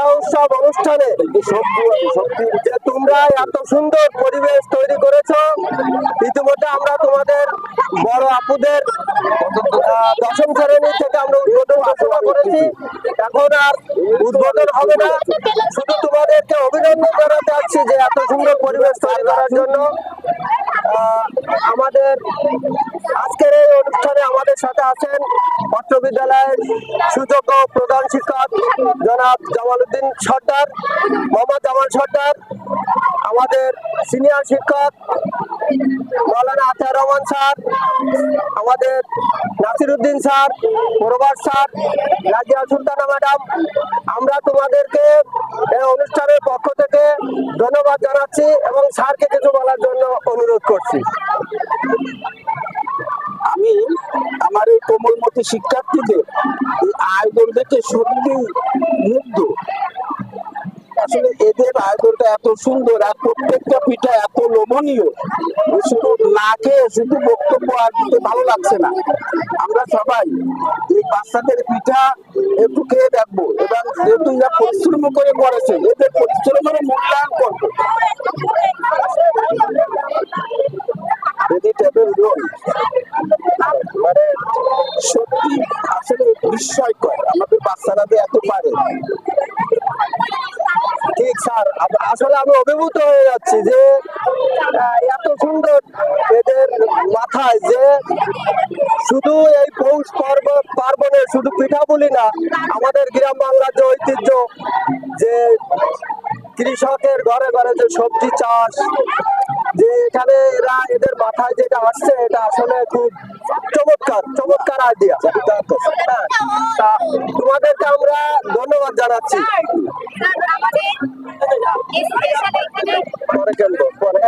পিঠা উৎসব অনুষ্ঠানে। যে তোমরা এত সুন্দর পরিবেশ তৈরি করেছ, ইতিমধ্যে আমরা তোমাদের বড় আপুদের দশম শ্রেণি থেকে আমরা উদ্বোধন ঘোষণা করেছি। এখন আর উদ্বোধন হবে না। শুধু তোমাদেরকে অভিনন্দন জানাতে চাচ্ছি যে এত সুন্দর পরিবেশ তৈরি করার জন্য। আমাদের আজকের এই অনুষ্ঠানে আমাদের সাথে আছেন পত্র বিদ্যালয়ের সুযোগ্য প্রধান শিক্ষক জনাব জামালউদ্দিন সর্দার, মোহাম্মদ জামাল সর্দার, আমাদের সিনিয়র শিক্ষক মৌলানা আতার রহমান স্যার, আমাদের Nasiruddin sir Prabhas sir, Razia Sultana madam, আমরা তোমাদেরকে এই অনুষ্ঠানের পক্ষ থেকে ধন্যবাদ জানাচ্ছি এবং স্যারকে কিছু বলার জন্য অনুরোধ করছি। কোমলমতি শিক্ষার্থীদের এই আয়োজন দেখে সত্যি মুগ্ধ। আসলে এদের আয়োজনটা এত সুন্দর আর প্রত্যেকটা পিঠা এত লোভনীয়। শুধু না খেয়ে শুধু বক্তব্য আর দিতে ভালো লাগছে না। আমরা সবাই এই বাচ্চাদের পিঠা একটু খেয়ে দেখব এবং যেহেতু এরা পরিশ্রম করে করেছে, এদের পরিশ্রমের মূল্যায়ন করব। Vegetable roll. মানে সত্যি আসলে বিস্ময়কর। আমাদের বাচ্চারা যে এত পারে। ঠিক স্যার আসলে আমি অভিভূত হয়ে যাচ্ছি যে এত সুন্দর এদের মাথায় যে শুধু এই পৌষ পর্ব পার্বণে শুধু পিঠা বলি না, আমাদের গ্রাম বাংলার যে ঐতিহ্য, যে কৃষকের ঘরে ঘরে যে সবজি চাষ যে এখানে এরা এদের মাথায় যেটা আসছে এটা আসলে খুব চমৎকার চমৎকার আইডিয়া তোমাদেরকে আমরা ধন্যবাদ জানাচ্ছি। পরে কেন্দ্র পরে